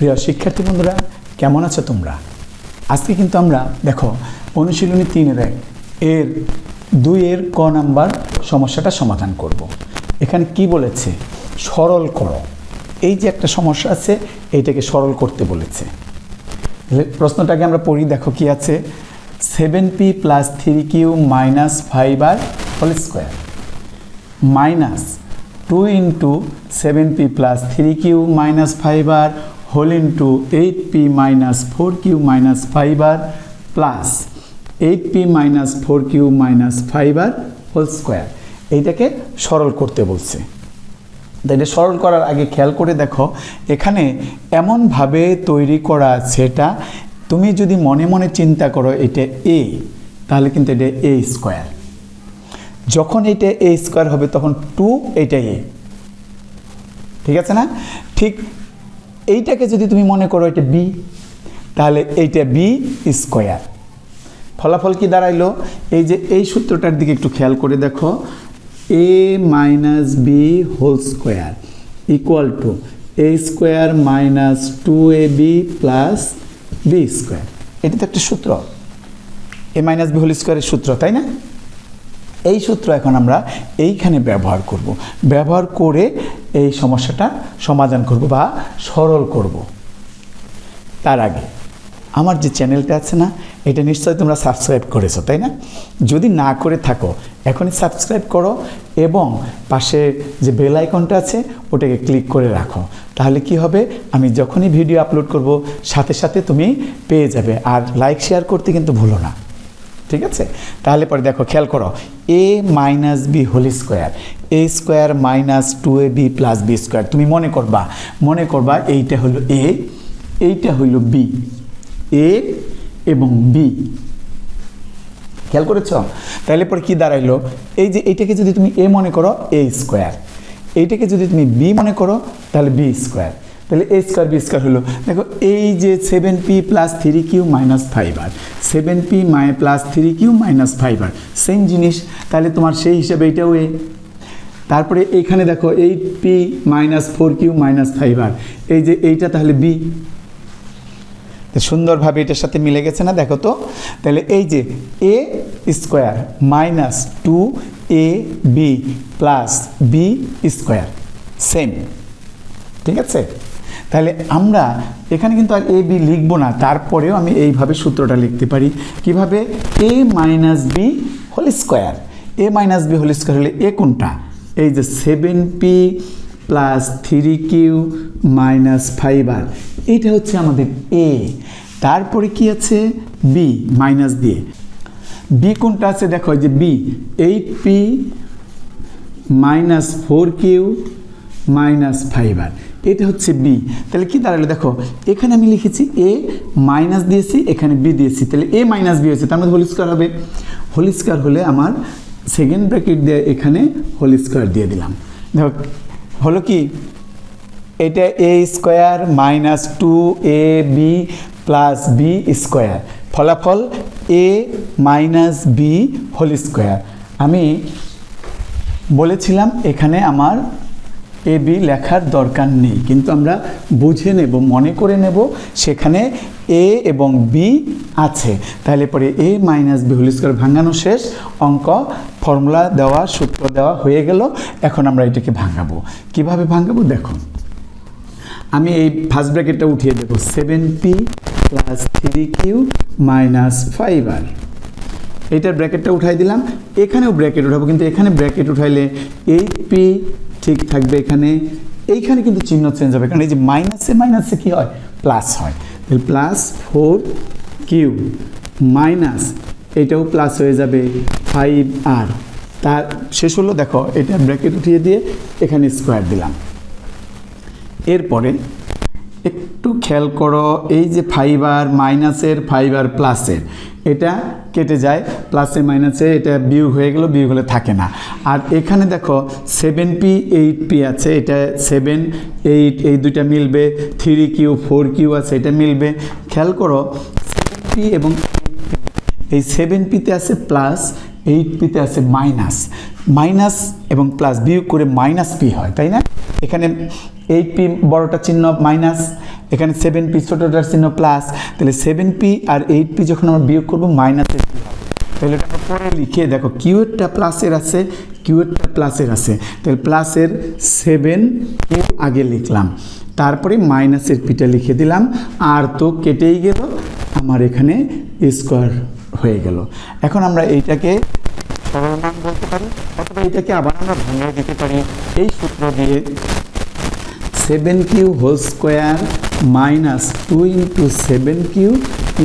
প্রিয় শিক্ষার্থী বন্ধুরা, কেমন আছো তোমরা? আজকে কিন্তু আমরা, দেখো, অনুশীলনী তিনের এক, এর দুইয়ের ক নাম্বার সমস্যাটা সমাধান করব। এখানে কি বলেছে? সরল করো। এই যে একটা সমস্যা আছে এইটাকে সরল করতে বলেছে। প্রশ্নটাকে আমরা পড়ি, দেখো কি আছে? Seven P plus three Q minus five R whole square. Minus two into seven P plus three Q minus five R whole into eight P minus four Q minus five R plus eight P minus four Q minus five R whole square এইটাকে সরল করতে বলছে। এটা সরল করার আগে খেয়াল করে দেখো, এখানে এমনভাবে তৈরি করা আছে এটা। তুমি যদি মনে মনে চিন্তা করো, এটা এ তাহলে কিন্তু এটা এ স্কোয়ার যখন এটা এ স্কোয়ার হবে, তখন টু এইটা এ ঠিক আছে না? ঠিক এইটাকে যদি তুমি মনে করো এটা বি তাহলে এইটা বি স্কোয়ার ফলাফল কি দাঁড়াইলো? এই যে এই সূত্রটার দিকে একটু খেয়াল করে দেখো। A minus B whole square equal to A square minus two A B plus B square এটা তো একটা সূত্র। এ মাইনাস বি হোল স্কোয়ারের সূত্র, তাই না? এই সূত্র এখন আমরা এইখানে ব্যবহার করব। ব্যবহার করে এই সমস্যাটা সমাধান করব বা সরল করব। তার আগে, আমার যে চ্যানেলটা আছে না, এটা নিশ্চয়ই তোমরা সাবস্ক্রাইব করেছ, তাই না? যদি না করে থাকো, এখনই সাবস্ক্রাইব করো এবং পাশে যে বেল আইকনটা আছে, ওটাকে ক্লিক করে রাখো। তাহলে কি হবে? আমি যখনই ভিডিও আপলোড করব, সাথে সাথে তুমি পেয়ে যাবে। আর লাইক, শেয়ার করতে কিন্তু ভুলো না। ঠিক আছে? তাহলে পরে দেখো, খেয়াল করো A minus B whole square A square minus two A B plus B square তুমি মনে করবা মনে করবা এইটা হলো এ এইটা হইল বি এ এবং বি খেয়াল করেছ? তাহলে পরে কি দাঁড়াইলো? এই যে এইটাকে যদি তুমি এ মনে করো এ স্কোয়ার এইটাকে যদি তুমি বি মনে করো, তাহলে বি স্কোয়ার তাহলে এ স্কোয়ার বি স্কোয়ার হলো। দেখো, এই যে seven P plus three Q minus five R seven P my plus three Q minus five R same জিনিস। তাহলে তোমার সেই হিসাবে এইটাও এ তারপরে এইখানে দেখো eight P minus four Q minus five R এই যে এইটা তাহলে বি সুন্দরভাবে এটার সাথে মিলে গেছে না, দেখো তো? তাহলে এই যে A square minus two A B plus B square same ঠিক আছে? তাহলে আমরা এখানে কিন্তু আর এ, বি লিখব না, তারপরেও আমি এইভাবে সূত্রটা লিখতে পারি। কীভাবে? A minus B whole square. A minus B whole square হলে এ কোনটা? এই যে seven P plus three Q minus five R. এইটা হচ্ছে আমাদের এ। তারপরে কি আছে? বি মাইনাস দিয়ে। বি কোনটা আছে? দেখো যে B, eight P minus four Q minus five R. এটা হচ্ছে বি তাহলে কি দাঁড়াল দেখো, এখানে আমি লিখেছি এ মাইনাস দিয়েছি, এখানে বি দিয়েছি। তাহলে এ মাইনাস বি হয়েছে, তার মধ্যে হোল স্কোয়ার হবে। হোল স্কোয়ার হলে আমার সেকেন্ড ব্র্যাকেট দিয়ে এখানে হোল স্কোয়ার দিয়ে দিলাম। দেখো, হলো কি? এটা A square minus two A B plus B square ফলাফল A minus B whole square আমি বলেছিলাম এখানে আমার এ বি লেখার দরকার নেই। কিন্তু আমরা বুঝে নেব, মনে করে নেব সেখানে এ এবং বি আছে। তাহলে পরে A minus B whole square ভাঙানো শেষ, অঙ্ক, ফর্মুলা দেওয়া, সূত্র দেওয়া হয়ে গেল। এখন আমরা এটাকে ভাঙাবো। কীভাবে ভাঙাবো? দেখো। আমি এই ফার্স্ট ব্র্যাকেটটা উঠিয়ে দেবো। Seven P plus three Q minus five R এইটার ব্র্যাকেটটা উঠাই দিলাম। এখানেও ব্র্যাকেট উঠাবো, কিন্তু এখানে ব্র্যাকেট উঠাইলে এইট পি ঠিক থাকবে এখানে। এইখানে কিন্তু চিহ্ন চেঞ্জ হবে, কারণ এই যে মাইনাসে মাইনাসে কি হয়? প্লাস হয়। তাহলে প্লাস ফোর কিউ মাইনাস এটাও প্লাস হয়ে যাবে ফাইভ আর তার শেষ হলো, দেখো, এটা ব্র্যাকেট উঠিয়ে দিয়ে এখানে স্কোয়ার দিলাম। এরপরে একটু খেয়াল করো, এই যে ফাইবার মাইনাসের ফাইবার প্লাসের এটা কেটে যায় প্লাসে মাইনাসে এটা বিয়োগ হয়ে গেল, বিয়োগ হলে থাকে না। আর এখানে দেখো সেভেন পি এইট পি আছে, এটা সেভেন এইট এই দুইটা মিলবে থ্রি কিউ ফোর কিউ আছে, এটা মিলবে। খেয়াল করো সেভেন পি এবং এই সেভেন পিতে আছে প্লাস এইট পিতে আছে মাইনাস। মাইনাস এবং প্লাস বিয়োগ করে মাইনাস পি হয়, তাই না? এখানে এইট পি বড়টা চিহ্ন মাইনাস, এখানে সেভেন পি ছোটোটার চিহ্ন প্লাস। তাহলে সেভেন পি আর এইট পি যখন আমরা বিয়োগ করব, মাইনাসের পি তাহলে এটা পরে লিখে দেখো কিউএরটা প্লাসের আছে কিউএরটা প্লাসের আছে। তাহলে প্লাসের সেভেন কে আগে লিখলাম। তারপরে মাইনাসের পিটা লিখে দিলাম। আর তো কেটেই গেল, আমার এখানে স্কোয়ার হয়ে গেল। এখন আমরা এইটাকে পারি? অথবা এটাকে আবার আমরা ভেঙে দিতে পারি। এই সূত্র দিয়ে seven Q whole square minus two into seven Q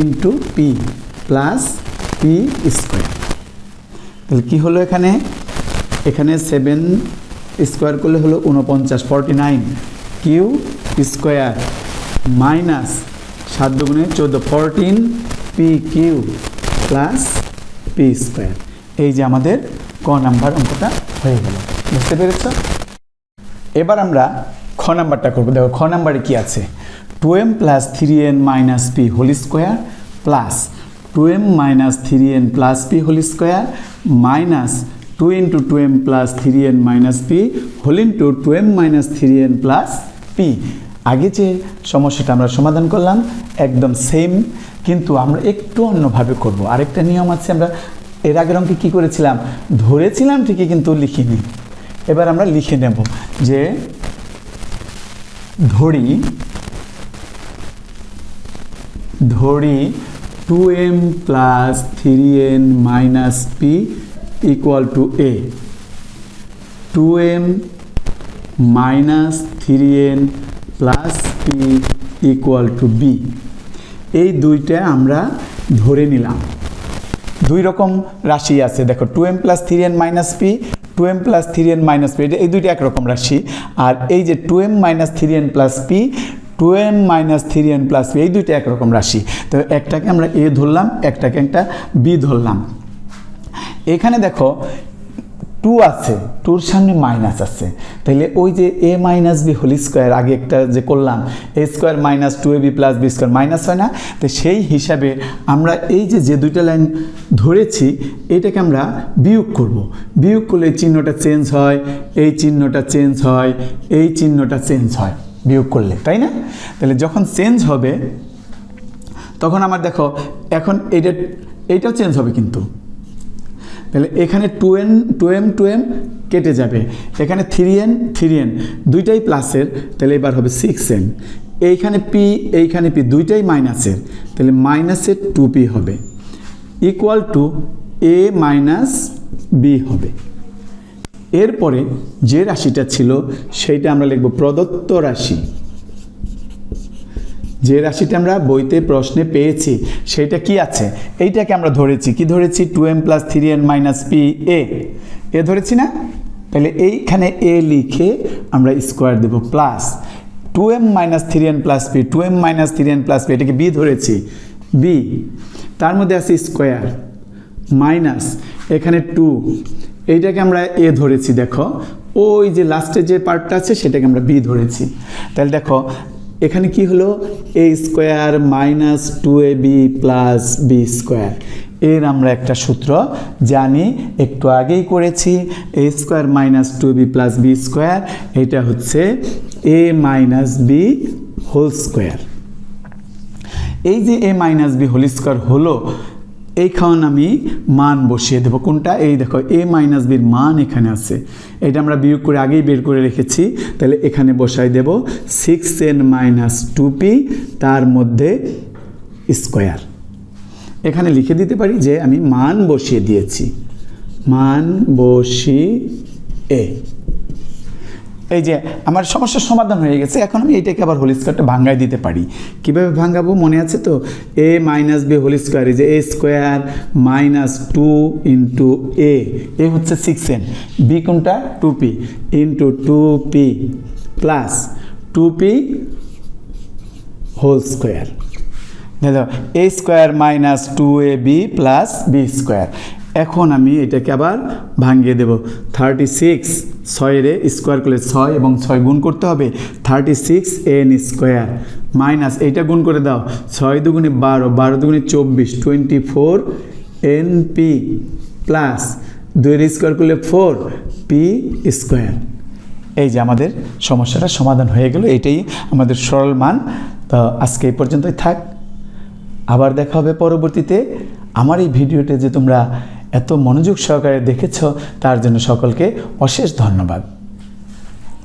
into P plus P square তাহলে কী হলো এখানে? এখানে সেভেন স্কোয়ার করলে হলো উনপঞ্চাশ forty nine Q square minus সাত দুগুণে চোদ্দ fourteen P Q plus P square এই যে আমাদের ক নাম্বার অঙ্কটা হয়ে গেল। বুঝতে পেরেছ? এবার আমরা খ নাম্বারটা করব। দেখো, খ নাম্বারে কি আছে? Two M plus three N minus P whole square plus two M minus three N plus P whole square minus two into two M plus three N minus P whole into two M minus three N plus P. আগে যে সমস্যাটা আমরা সমাধান করলাম, একদম same কিন্তু আমরা একটু অন্যভাবে করব। আরেকটা নিয়ম আছে, আমরা এর আগের অঙ্কে কী করেছিলাম? ধরেছিলাম ঠিকই কিন্তু লিখিনি। এবার আমরা লিখে নেব যে ধরি ধরি two M plus three N minus P equal to A. Two M minus three N plus P equal to B. এই দুইটা আমরা ধরে নিলাম। দুই রকম রাশি আছে। দেখো two M plus three N minus P two M plus three N minus P এই দুইটা একরকম রাশি। আর এই যে two M minus three N plus P two M minus three N plus P এই দুইটা একরকম রাশি। তো একটাকে আমরা এ ধরলাম, একটাকে একটা বি ধরলাম। এখানে দেখো টু আছে টুর সামনে মাইনাস আছে। তাহলে ওই যে A minus B whole square আগে একটা যে করলাম A square minus two A B plus B square minus হয় না? তো সেই হিসাবে আমরা এই যে যে দুইটা লাইন ধরেছি, এটাকে আমরা বিয়োগ করব। বিয়োগ করলে এই চিহ্নটা চেঞ্জ হয়, এই চিহ্নটা চেঞ্জ হয়, এই চিহ্নটা চেঞ্জ হয়, বিয়োগ করলে, তাই না? তাহলে যখন চেঞ্জ হবে, তখন আমার দেখো, এখন এইটা, এইটাও চেঞ্জ হবে কিন্তু। তাহলে এখানে two N two M two M কেটে যাবে। এখানে থ্রি এন থ্রি এন দুইটাই প্লাসের তাহলে এবার হবে সিক্স এন এইখানে পি এইখানে পি দুইটাই মাইনাসের তাহলে মাইনাসের টু পি হবে। Equal to A minus B হবে। এরপরে যে রাশিটা ছিল, সেইটা আমরা লিখব প্রদত্ত রাশি। যে রাশিটা আমরা বইতে প্রশ্নে পেয়েছি সেটা কি আছে? এইটাকে আমরা ধরেছি। কি ধরেছি? Two M plus three N minus P A A ধরেছি না? তাহলে এইখানে এ লিখে আমরা স্কোয়ার দেব plus two M minus three N plus P two M minus three N plus P এটাকে বি ধরেছি। বি তার মধ্যে আছে স্কোয়ার মাইনাস এখানে টু এইটাকে আমরা এ ধরেছি, দেখো। ওই যে লাস্টে যে পার্টটা আছে, সেটাকে আমরা বি ধরেছি। তাহলে দেখো এখানে কি হলো? A square minus two A B plus B square এর আমরা একটা সূত্র জানি, একটু আগেই করেছি। A square minus two B plus B square এটা হচ্ছে A minus B whole square এই যে A minus B whole square হলো এইখান আমি মান বসিয়ে দেবো। কোনটা? এই দেখো এ মাইনাস বির মান এখানে আছে। এটা আমরা বিয়োগ করে আগেই বের করে রেখেছি। তাহলে এখানে বসাই দেব six N minus two P তার মধ্যে স্কোয়ার এখানে লিখে দিতে পারি যে আমি মান বসিয়ে দিয়েছি। মান বসি এ এই যে আমার সমস্যার সমাধান হয়ে গেছে, এখন আমি এইটাকে আবার হোল স্কোয়ারটা ভাঙ্গাই দিতে পারি। কীভাবে ভাঙ্গাবো মনে আছে তো? A minus B whole square এই যে A square minus two into A A হচ্ছে সিক্স এন বি কোনটা? Two P into two P plus two P whole square দেখো A square minus two A B plus B square এখন আমি এটাকে আবার ভাঙিয়ে দেব। থার্টি সিক্স ছয়ের স্কোয়ার করলে ছয় এবং ছয় গুণ করতে হবে। Thirty six N square minus এইটা গুণ করে দাও। ছয় দুগুণে বারো বারো দুগুণে চব্বিশ twenty four N P plus দুইয়ের স্কোয়ার করলে ফোর পি স্কোয়ার এই যে আমাদের সমস্যাটা সমাধান হয়ে গেল, এটাই আমাদের সরল মান। তো আজকে এই পর্যন্তই থাক। আবার দেখা হবে পরবর্তীতে। আমার এই ভিডিওটা যে তোমরা এত মনোযোগ সহকারে দেখেছ তার জন্য সকলকে অশেষ ধন্যবাদ।